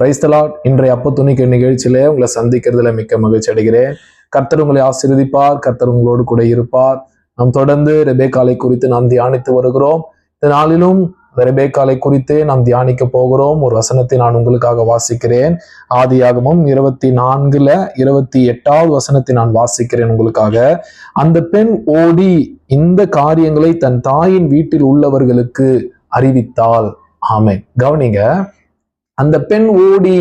Praise the Lord இன்றைய அப்ப துணிக்கு நிகழ்ச்சியிலே உங்களை சந்திக்கிறதுல மிக்க மகிழ்ச்சி அடைகிறேன். கர்த்தர் உங்களை ஆசீர்வதிப்பார். கர்த்தர் உங்களோடு கூட இருப்பார். நாம் தொடர்ந்து ரெபேக்காலை குறித்து நாம் தியானித்து வருகிறோம். இந்த நாளிலும் ரெபேக்காலை குறித்து நாம் தியானிக்க போகிறோம். ஒரு வசனத்தை நான் உங்களுக்காக வாசிக்கிறேன். ஆதியாகமும் இருபத்தி நான்குல இருபத்தி எட்டாவது வசனத்தை நான் வாசிக்கிறேன் உங்களுக்காக. அந்த பெண் ஓடி இந்த காரியங்களை தன் தாயின் வீட்டில் உள்ளவர்களுக்கு அறிவித்தாள். ஆமென். கவனிங்க. அந்த பெண் ஓடி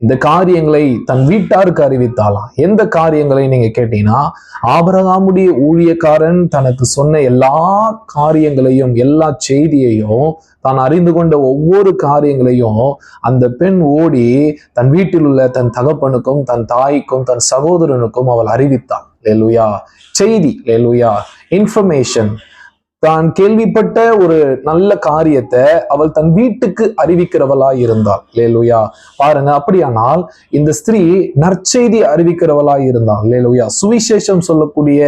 இந்த காரியங்களை தன் வீட்டாருக்கு அறிவித்தாளாம் எந்த காரியங்களை நீங்க கேட்டீங்கன்னா ஆபரகாமுடைய ஊழியக்காரன் தனக்கு சொன்ன எல்லா காரியங்களையும் எல்லா செய்தியையும் தான் அறிந்து கொண்ட ஒவ்வொரு காரியங்களையும் அந்த பெண் ஓடி தன் வீட்டில் உள்ள தன் தகப்பனுக்கும் தன் தாய்க்கும் தன் சகோதரனுக்கும் அவள் அறிவித்தாள். லேலுயா செய்தி. லேலுயா இன்ஃபர்மேஷன் தான் கேள்விப்பட்ட ஒரு நல்ல காரியத்தை அவள் தன் வீட்டுக்கு அறிவிக்கிறவளாய் இருந்தாள். லேலுயா பாருங்க அப்படியானால் இந்த ஸ்திரீ நற்செய்தி அறிவிக்கிறவளா இருந்தாள். லேலுயா சுவிசேஷம் சொல்லக்கூடிய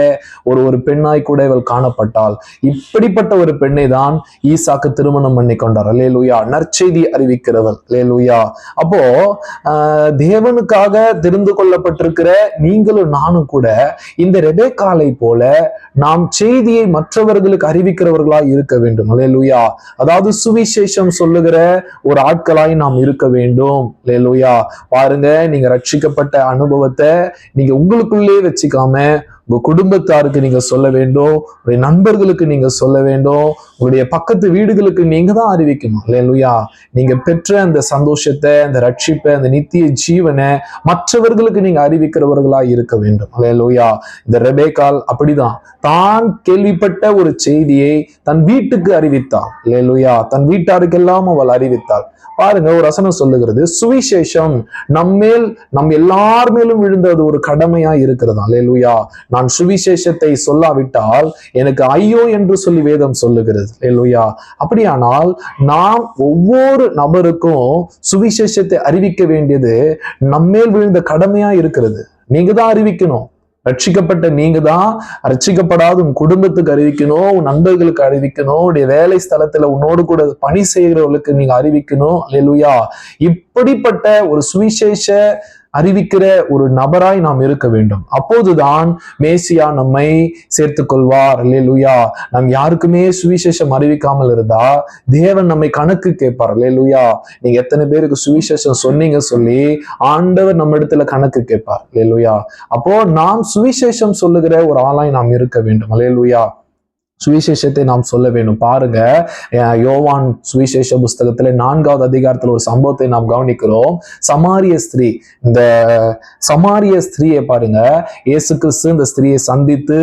ஒரு ஒரு பெண்ணாய் கூட இவள் காணப்பட்டாள். இப்படிப்பட்ட ஒரு பெண்ணை தான் ஈசாக்கு திருமணம் பண்ணி கொண்டார். லேலுயா நற்செய்தி அறிவிக்கிறவள். லேலுயா அப்போ ஆஹ், தேவனுக்காக தெரிந்து கொள்ளப்பட்டிருக்கிற நீங்களும் நானும் கூட இந்த ரெபேக்காலை போல நாம் செய்தியை மற்றவர்களுக்கு அறிவி அறிவிக்கிறவர்களா இருக்க வேண்டும். லேலுயா அதாவது சுவிசேஷம் சொல்லுகிற ஒரு ஆட்களாய் நாம் இருக்க வேண்டும். லேலுயா பாருங்க நீங்க ரட்சிக்கப்பட்ட அனுபவத்தை நீங்க உங்களுக்குள்ளே வச்சுக்காம உங்க குடும்பத்தாருக்கு நீங்க சொல்ல வேண்டும் உங்களுடைய நண்பர்களுக்கு நீங்க சொல்ல வேண்டும் உங்களுடைய பக்கத்து வீடுகளுக்கு நீங்க தான் அறிவிக்கணும். இல்லையா நீங்க பெற்ற அந்த சந்தோஷத்தை அந்த ரட்சிப்பை அந்த நித்திய ஜீவனை மற்றவர்களுக்கு நீங்க அறிவிக்கிறவர்களா இருக்க வேண்டும். இல்லையா இந்த ரெபேக்கால் அப்படிதான். தான் கேள்விப்பட்ட ஒரு செய்தியை தன் வீட்டுக்கு அறிவித்தாள் இல்லையா தன் வீட்டாருக்கெல்லாம் அவள் அறிவித்தாள். பாருங்க ஒரு வசனம் சொல்லுகிறது. சுவிசேஷம் நம்மேல் நம் எல்லார் மேலும் விழுந்தது ஒரு கடமையா இருக்கிறதா லேலுயா நான் சுவிசேஷத்தை சொல்லாவிட்டால் எனக்கு ஐயோ என்று சொல்லி வேதம் சொல்லுகிறது. இல்லையா அப்படியானால் நாம் ஒவ்வொரு நபருக்கும் சுவிசேஷத்தை அறிவிக்க வேண்டியது நம்மேல் விழுந்த கடமையா இருக்கிறது. நீங்க தான் அறிவிக்கணும். ரட்சிக்கப்பட்ட நீங்க தான் ரட்சிக்கப்படாத உன் குடும்பத்துக்கு அறிவிக்கணும் உன் நண்பர்களுக்கு அறிவிக்கணும் உடைய வேலை ஸ்தலத்துல உன்னோடு கூட பணி செய்கிறவர்களுக்கு நீங்க அறிவிக்கணும். அல்லேலூயா இப்படிப்பட்ட ஒரு சுவிசேஷ அறிவிக்கிற ஒரு நபராய் நாம் இருக்க வேண்டும். அப்போதுதான் மேசியா நம்மை சேர்த்து கொள்வார். அல்லேலூயா. நாம் யாருக்குமே சுவிசேஷம் அறிவிக்காமல் இருந்தா தேவன் நம்மை கணக்கு கேட்பார். லுயா நீங்க எத்தனை பேருக்கு சுவிசேஷம் சொன்னீங்க சொல்லி ஆண்டவர் நம்ம இடத்துல கணக்கு கேட்பார். லுயா அப்போ நாம் சுவிசேஷம் சொல்லுகிற ஒரு ஆளாய் நாம் இருக்க வேண்டும். அல்லேலூயா. சுவிசேஷத்தை நாம் சொல்ல வேண்டும். பாருங்க யோவான் சுவிசேஷ புஸ்தகத்துல நான்காவது அதிகாரத்துல ஒரு சம்பவத்தை நாம் கவனிக்கிறோம். சமாரிய ஸ்திரீ இந்த சமாரிய ஸ்திரீயை பாருங்க இயேசு கிறிஸ்து இந்த ஸ்திரீயை சந்தித்து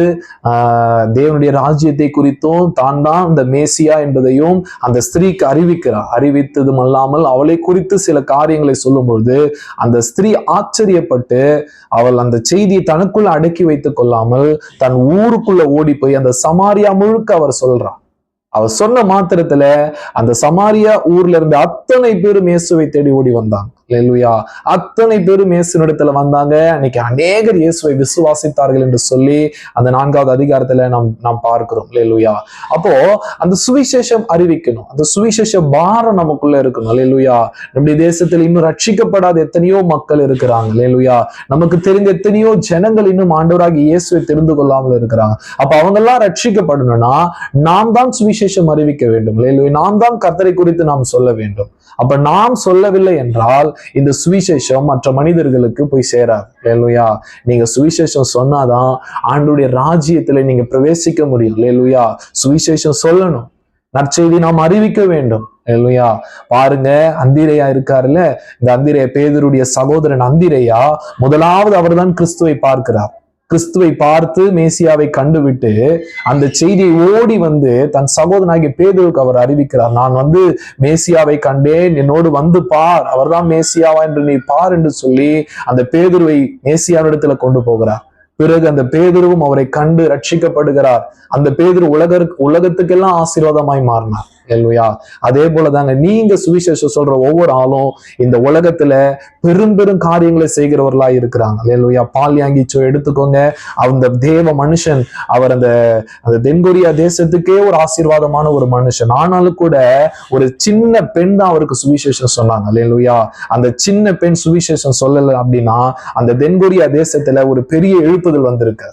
தேவனுடைய ராஜ்யத்தை குறித்தும் தான் தான் இந்த மேசியா என்பதையும் அந்த ஸ்திரீக்கு அறிவிக்கிறார். அறிவித்ததும் அல்லாமல் அவளை குறித்து சில காரியங்களை சொல்லும் பொழுது அந்த ஸ்திரீ ஆச்சரியப்பட்டு அவள் அந்த செய்தியை தனக்குள்ள அடக்கி வைத்துக் கொள்ளாமல் தன் ஊருக்குள்ள ஓடி போய் அந்த சமாரியா முழுக்க அவர் சொல்றான் அவர் சொன்ன மாத்திரத்துல அந்த சமாரியா ஊர்ல இருந்து அத்தனை பேரும் இயேசுவை தேடி ஓடி வந்தாங்க. லெல்லுயா அத்தனை பேரும் இயேசுனிடத்துல வந்தாங்க. அன்னைக்கு அநேகர் இயேசுவை விசுவாசித்தார்கள் என்று சொல்லி அந்த நான்காவது அதிகாரத்துல நாம் நாம் பார்க்கிறோம். லெல்லுயா அப்போ அந்த சுவிசேஷம் அறிவிக்கணும். அந்த சுவிசேஷ பாரம் நமக்குள்ள இருக்கணும். லெல்லுயா நம்முடைய தேசத்தில் இன்னும் ரட்சிக்கப்படாத எத்தனையோ மக்கள் இருக்கிறாங்க. லெல்லுயா நமக்கு தெரிந்த எத்தனையோ ஜனங்கள் இன்னும் ஆண்டவராகி இயேசுவை தெரிந்து கொள்ளாமல் இருக்கிறாங்க. அப்ப அவங்க எல்லாம் ரட்சிக்கப்படணும்னா நாம் தான் சுவிசேஷம் அறிவிக்க வேண்டும். நாம் தான் கத்தரை குறித்து நாம் சொல்ல வேண்டும். அப்ப நாம் சொல்லவில்லை என்றால் இந்த சுவிசேஷம் மற்ற மனிதர்களுக்கு போய் சேராது. லேலுயா நீங்க சுவிசேஷம் சொன்னாதான் ஆண்டுடைய ராஜ்யத்துல நீங்க பிரவேசிக்க முடியும். லேலுயா சுவிசேஷம் சொல்லணும். நற்செய்தி நாம் அறிவிக்க வேண்டும். இல்லையா பாருங்க அந்திரையா இருக்காருல்ல? இந்த அந்திரைய பேதருடைய சகோதரன் அந்திரையா முதலாவது அவர்தான் கிறிஸ்துவை பார்க்கிறார். கிறிஸ்துவை பார்த்து மேசியாவை கண்டுவிட்டு அந்த செய்தியை ஓடி வந்து தன் சகோதரனாகிய பேதுருக்கு அவர் அறிவிக்கிறார். நான் வந்து மேசியாவை கண்டேன் என்னோடு வந்து பார் அவர்தான் மேசியாவா என்று நீ பார் என்று சொல்லி அந்த பேதுருவை மேசியாவிடத்துல கொண்டு போகிறார். பிறகு அந்த பேதுருவும் அவரை கண்டு ரட்சிக்கப்படுகிறார். அந்த பேதுரு உலக உலகத்துக்கெல்லாம் ஆசீர்வாதமாய் மாறினார். இல்லையா அதே போலதாங்க நீங்க சுவிசேஷம் சொல்ற ஒவ்வொரு ஆளும் இந்த உலகத்துல பெரும் பெரும் காரியங்களை செய்கிறவர்களா இருக்கிறாங்க. இல்லையா பால்யாங்கிச்சோ எடுத்துக்கோங்க. அந்த தேவ மனுஷன் அவர் அந்த அந்த தென்கொரியா தேசத்துக்கே ஒரு ஆசீர்வாதமான ஒரு மனுஷன். ஆனாலும் கூட ஒரு சின்ன பெண் தான் அவருக்கு சுவிசேஷம் சொன்னாங்க. இல்லையா அந்த சின்ன பெண் சுவிசேஷம் சொல்லல அப்படின்னா அந்த தென்கொரியா தேசத்துல ஒரு பெரிய எழுப்புதல் வந்திருக்கு.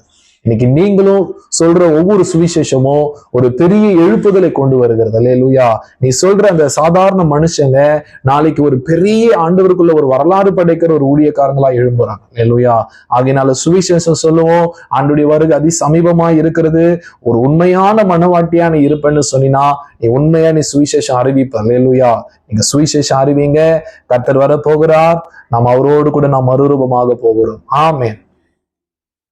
இன்னைக்கு நீங்களும் சொல்ற ஒவ்வொரு சுவிசேஷமும் ஒரு பெரிய எழுப்புதலை கொண்டு வருகிறது. அல்லேலூயா. நீ சொல்ற அந்த சாதாரண மனுஷங்க நாளைக்கு ஒரு பெரிய ஆண்டவருக்குள்ள ஒரு வரலாறு படைக்கிற ஒரு ஊழியக்காரங்களா எழும்புறாங்க. அல்லேலூயா. ஆகையினால சுவிசேஷம் சொல்லுவோம். ஆண்டுடைய வருகை அதி சமீபமா இருக்கிறது. ஒரு உண்மையான மனவாட்டியா நீ இருப்பேன்னு சொன்னினா நீ உண்மையா நீ சுவிசேஷம் அறிவிப்ப. அல்லேலூயா. நீங்க சுவிசேஷம் அறிவிங்க. கர்த்தர் வர போகிறார் நாம் அவரோடு கூட நாம் மறுரூபமாக போகிறோம். ஆமேன்.